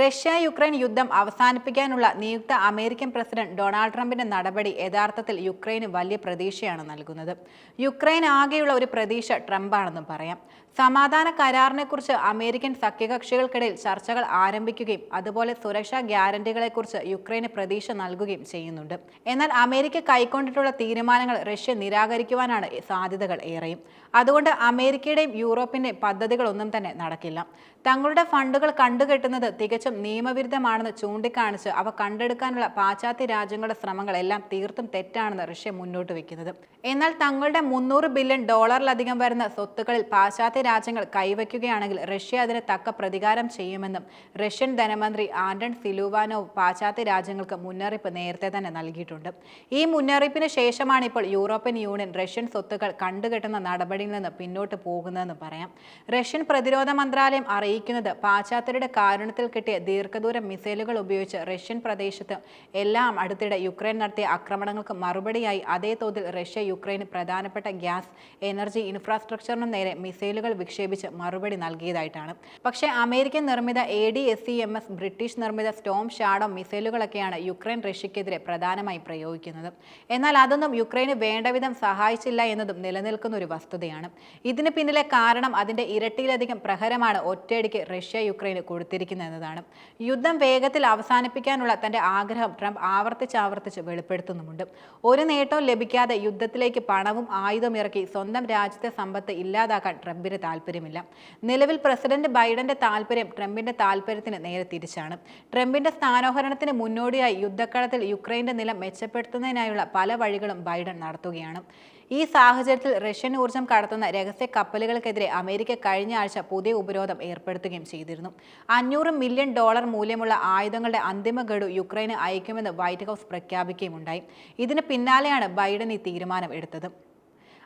Russia Ukraine യുദ്ധം അവസാനിപ്പിക്കാനുള്ള നിയുക്ത അമേരിക്കൻ പ്രസിഡന്റ് ഡൊണാൾഡ് ട്രംപിന്റെ നടപടി യഥാർത്ഥത്തിൽ യുക്രൈന് വലിയ പ്രതീക്ഷയാണ് നൽകുന്നത്. യുക്രൈൻ ആകെയുള്ള ഒരു പ്രതീക്ഷ ട്രംപാണെന്നും പറയാം. സമാധാന കരാറിനെക്കുറിച്ച് അമേരിക്കൻ സഖ്യകക്ഷികൾക്കിടയിൽ ചർച്ചകൾ ആരംഭിക്കുകയും അതുപോലെ സുരക്ഷാ ഗ്യാരണ്ടികളെക്കുറിച്ച് യുക്രൈന് പ്രതീക്ഷ നൽകുകയും ചെയ്യുന്നുണ്ട്. എന്നാൽ അമേരിക്ക കൈക്കൊണ്ടിട്ടുള്ള തീരുമാനങ്ങൾ റഷ്യ നിരാകരിക്കുവാനാണ് സാധ്യതകൾ ഏറെയും. അതുകൊണ്ട് അമേരിക്കയുടെയും യൂറോപ്പിന്റെയും പദ്ധതികളൊന്നും തന്നെ നടക്കില്ല. തങ്ങളുടെ ഫണ്ടുകൾ കണ്ടുകെട്ടുന്നത് തികച്ചും നിയമവിരുദ്ധമാണെന്ന് ചൂണ്ടിക്കാണിച്ച് അവ കണ്ടെടുക്കാനുള്ള പാശ്ചാത്യ രാജ്യങ്ങളുടെ ശ്രമങ്ങളെല്ലാം തീർത്തും തെറ്റാണെന്ന് റഷ്യ മുന്നോട്ട് വയ്ക്കുന്നത് എന്നാൽ തങ്ങളുടെ മുന്നൂറ് ബില്യൺ ഡോളറിലധികം വരുന്ന സ്വത്തുക്കളിൽ പാശ്ചാത്യ രാജ്യങ്ങൾ കൈവയ്ക്കുകയാണെങ്കിൽ റഷ്യ അതിന് തക്ക പ്രതികാരം ചെയ്യുമെന്നും റഷ്യൻ ധനമന്ത്രി ആന്റൺ സിലുവാനോവ് പാശ്ചാത്യ രാജ്യങ്ങൾക്ക് മുന്നറിയിപ്പ് നേരത്തെ തന്നെ നൽകിയിട്ടുണ്ട്. ഈ മുന്നറിയിപ്പിന് ശേഷമാണ് ഇപ്പോൾ യൂറോപ്യൻ യൂണിയൻ റഷ്യൻ സ്വത്തുക്കൾ കണ്ടുകെട്ടുന്ന നടപടിയിൽ നിന്ന് പിന്നോട്ട് പോകുന്നതെന്ന് പറയാം. റഷ്യൻ പ്രതിരോധ മന്ത്രാലയം അറിയിക്കുന്നത് പാശ്ചാത്യരുടെ കാരണത്തിൽ കിട്ടിയ ദീർഘദൂര മിസൈലുകൾ ഉപയോഗിച്ച് റഷ്യൻ പ്രദേശത്ത് എല്ലാം അടുത്തിടെ യുക്രൈൻ നടത്തിയ ആക്രമണങ്ങൾക്ക് മറുപടിയായി അതേ തോതിൽ റഷ്യ യുക്രൈന് പ്രധാനപ്പെട്ട ഗ്യാസ് എനർജി ഇൻഫ്രാസ്ട്രക്ചറിനും നേരെ മിസൈലുകൾ വിക്ഷേപിച്ച് മറുപടി നൽകിയതായിട്ടാണ്. പക്ഷേ അമേരിക്കൻ നിർമ്മിത A D S C M S British നിർമ്മിത സ്റ്റോം ഷാഡോ മിസൈലുകളൊക്കെയാണ് യുക്രൈൻ റഷ്യക്കെതിരെ പ്രധാനമായി പ്രയോഗിക്കുന്നത്. എന്നാൽ അതൊന്നും യുക്രൈന് വേണ്ടവിധം സഹായിച്ചില്ല എന്നതും നിലനിൽക്കുന്ന ഒരു വസ്തുതയാണ്. ഇതിന് പിന്നിലെ കാരണം അതിന്റെ ഇരട്ടിയിലധികം പ്രഹരമാണ് ഒറ്റയടിക്ക് റഷ്യ യുക്രൈന് കൊടുത്തിരിക്കുന്നത് എന്നതാണ് യുദ്ധം വേഗത്തിൽ അവസാനിപ്പിക്കാനുള്ള തന്റെ ആഗ്രഹം ട്രംപ് ആവർത്തിച്ച് ആവർത്തിച്ച് വെളിപ്പെടുത്തുന്നുമുണ്ട്. ഒരു നേട്ടവും ലഭിക്കാതെ യുദ്ധത്തിലേക്ക് പണവും ആയുധം ഇറക്കി സ്വന്തം രാജ്യത്തെ സമ്പത്ത് ഇല്ലാതാക്കാൻ ട്രംപിന് താല്പര്യമില്ല. നിലവിൽ പ്രസിഡന്റ് ബൈഡന്റെ താല്പര്യം ട്രംപിന്റെ താല്പര്യത്തിന് നേരെ തിരിച്ചാണ്. ട്രംപിന്റെ സ്ഥാനോഹരണത്തിന് മുന്നോടിയായി യുദ്ധക്കളത്തിൽ യുക്രൈന്റെ നില മെച്ചപ്പെടുത്തുന്നതിനായുള്ള പല വഴികളും ബൈഡൻ നടത്തുകയാണ്. ഈ സാഹചര്യത്തിൽ റഷ്യൻ ഊർജം കടത്തുന്ന രഹസ്യ കപ്പലുകൾക്കെതിരെ അമേരിക്ക കഴിഞ്ഞ ആഴ്ച പുതിയ ഉപരോധം ഏർപ്പെടുത്തുകയും ചെയ്തിരുന്നു. അഞ്ഞൂറ് മില്യൺ ഡോളർ മൂല്യമുള്ള ആയുധങ്ങളുടെ അന്തിമ ഗഡു യുക്രൈന് അയക്കുമെന്ന് വൈറ്റ് ഹൗസ് പ്രഖ്യാപിക്കുകയുമുണ്ടായി. ഇതിന് പിന്നാലെയാണ് ബൈഡൻ ഈ തീരുമാനം എടുത്തത്.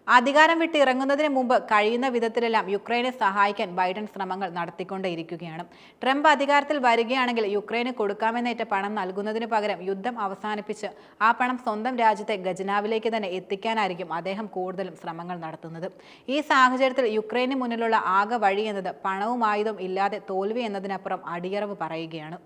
അധികാരം വിട്ട് ഇറങ്ങുന്നതിന് മുമ്പ് കഴിയുന്ന വിധത്തിലെല്ലാം യുക്രൈനെ സഹായിക്കാൻ ബൈഡൻ ശ്രമങ്ങൾ നടത്തിക്കൊണ്ടേയിരിക്കുകയാണ്. ട്രംപ് അധികാരത്തിൽ വരികയാണെങ്കിൽ യുക്രൈന് കൊടുക്കാമെന്നേറ്റ പണം നൽകുന്നതിന് പകരം യുദ്ധം അവസാനിപ്പിച്ച് ആ പണം സ്വന്തം രാജ്യത്തെ ഖജനാവിലേക്ക് തന്നെ എത്തിക്കാനായിരിക്കും അദ്ദേഹം കൂടുതലും ശ്രമങ്ങൾ നടത്തുന്നത്. ഈ സാഹചര്യത്തിൽ യുക്രൈന് മുന്നിലുള്ള ആകെ വഴി എന്നത് പണവും ആയുധം ഇല്ലാതെ തോൽവി എന്നതിനപ്പുറം അടിയറവ് പറയുകയാണ്.